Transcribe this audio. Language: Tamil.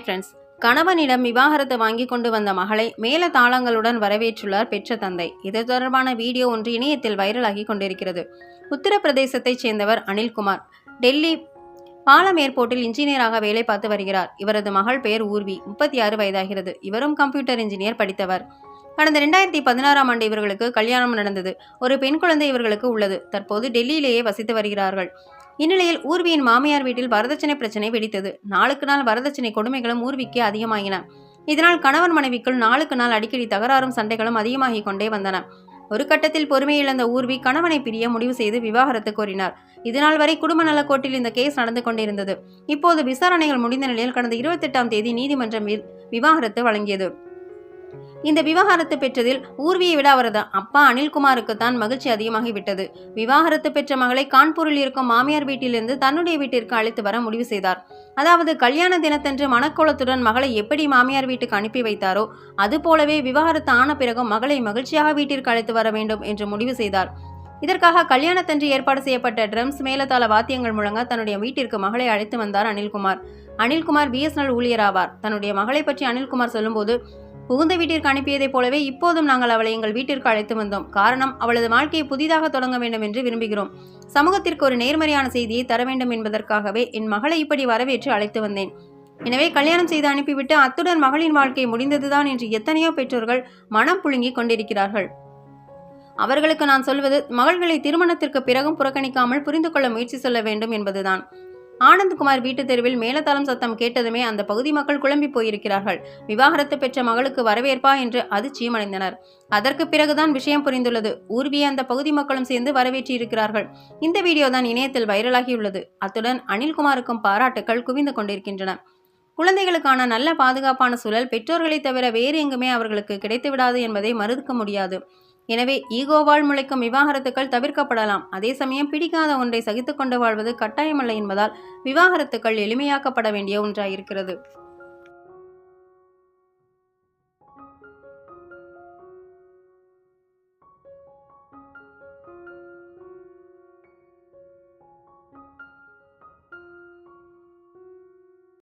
ஹாய் ஃப்ரெண்ட்ஸ் கணவனிடம் விவாகரத்து வாங்கி கொண்டு வந்த மகளை மேல தாளங்களுடன் வரவேற்றுள்ளார் பெற்ற தந்தை. இது தொடர்பான வீடியோ ஒன்று இணையத்தில் வைரலாகி கொண்டிருக்கிறது. உத்தரப்பிரதேசத்தைச் சேர்ந்தவர் அனில்குமார். டெல்லி பாலம் ஏர்போர்ட்டில் இன்ஜினியராக வேலை பார்த்து வருகிறார். இவரது மகள் பெயர் ஊர்வி. முப்பத்தி ஆறு வயதாகிறது. இவரும் கம்ப்யூட்டர் இன்ஜினியர் படித்தவர். கடந்த ரெண்டாயிரத்தி பதினாறாம் ஆண்டு இவர்களுக்கு கல்யாணம் நடந்தது. ஒரு பெண் குழந்தை இவர்களுக்கு உள்ளது. தற்போது டெல்லியிலேயே வசித்து வருகிறார்கள். இந்நிலையில் ஊர்வியின் மாமியார் வீட்டில் வரதட்சணை பிரச்சனை வெடித்தது. நாளுக்கு நாள் வரதட்சணை கொடுமைகளும் ஊர்விக்கு அதிகமாகின இதனால் கணவன் மனைவிக்குள் நாளுக்கு நாள் அடிக்கடி தகராறும் சண்டைகளும் அதிகமாகிக் கொண்டே வந்தன. ஒரு கட்டத்தில் பொறுமை இழந்த ஊர்வி கணவனை பிரிய முடிவு செய்து விவாகரத்து கோரினார். இதுநாள் வரை குடும்ப நலக்கோட்டில் இந்த கேஸ் நடந்து கொண்டிருந்தது. இப்போது விசாரணைகள் முடிந்த நிலையில் கடந்த இருபத்தெட்டாம் தேதி நீதிமன்றம் விவாகரத்து வழங்கியது. இந்த விவாகரத்து பெற்றதில் ஊர்வியை விட அவரது அப்பா அனில்குமாருக்கு தான் மகிழ்ச்சி அதிகமாகிவிட்டது. விவாகரத்து பெற்ற மகளை கான்பூரில் இருக்கும் மாமியார் வீட்டிலிருந்து தன்னுடைய வீட்டிற்கு அழைத்து வர முடிவு செய்தார். அதாவது கல்யாண தினத்தன்று மனக்கோலத்துடன் மகளை எப்படி மாமியார் வீட்டுக்கு அனுப்பி வைத்தாரோ அதுபோலவே விவாகரத்து ஆன பிறகும் மகளை மகிழ்ச்சியாக வீட்டிற்கு அழைத்து வர வேண்டும் என்று முடிவு செய்தார். இதற்காக கல்யாணத்தன்று ஏற்பாடு செய்யப்பட்ட ட்ரம்ஸ் மேலதாள வாத்தியங்கள் முழங்க தன்னுடைய வீட்டிற்கு மகளை அழைத்து வந்தார் அனில்குமார். அனில்குமார் பிஎஸ்என்எல் ஊழியராவார். தன்னுடைய மகளை பற்றி அனில்குமார் சொல்லும்போது புகுந்த வீட்டிற்கு அனுப்பியதைப் போலவே இப்போதும் நாங்கள் அவளை எங்கள் வீட்டிற்கு அழைத்து வந்தோம். காரணம் அவளது வாழ்க்கையை புதிதாக தொடங்க வேண்டும் என்று விரும்புகிறோம். சமூகத்திற்கு ஒரு நேர்மறையான செய்தியை தர வேண்டும் என்பதற்காகவே என் மகளை இப்படி வரவேற்று அழைத்து வந்தேன். எனவே கல்யாணம் செய்து அனுப்பிவிட்டு அத்துடன் மகளின் வாழ்க்கை முடிந்ததுதான் என்று எத்தனையோ பெற்றோர்கள் மனம் புழுங்கிக் கொண்டிருக்கிறார்கள். அவர்களுக்கு நான் சொல்வது மகள்களை திருமணத்திற்கு பிறகும் புறக்கணிக்காமல் புரிந்து கொள்ள முயற்சி சொல்ல வேண்டும் என்பதுதான். ஆனந்த்குமார் வீட்டு தெருவில் மேலதாளம் சத்தம் கேட்டதுமே அந்த பகுதி மக்கள் குழம்பி போயிருக்கிறார்கள். விவாகரத்து பெற்ற மகளுக்கு வரவேற்பா என்று அதிர்ச்சியமடைந்தனர் அதற்கு பிறகுதான் விஷயம் புரிந்துள்ளது. ஊர்வியை அந்த பகுதி மக்களும் சேர்ந்து வரவேற்றி இருக்கிறார்கள். இந்த வீடியோ தான் இணையத்தில் வைரலாகியுள்ளது. அத்துடன் அனில்குமாருக்கும் பாராட்டுக்கள் குவிந்து கொண்டிருக்கின்றன. குழந்தைகளுக்கான நல்ல பாதுகாப்பான சூழல் பெற்றோர்களைத் தவிர வேறு எங்குமே அவர்களுக்கு கிடைத்துவிடாது என்பதை மறுக்க முடியாது. எனவே ஈகோவால் முளைக்கும் விவாகரத்துக்கள் தவிர்க்கப்படலாம். அதே சமயம் பிடிக்காத ஒன்றை சகித்துக்கொண்டு வாழ்வது கட்டாயமல்ல என்பதால் விவாகரத்துக்கள் எளிமையாக்கப்பட வேண்டிய ஒன்றாயிருக்கிறது.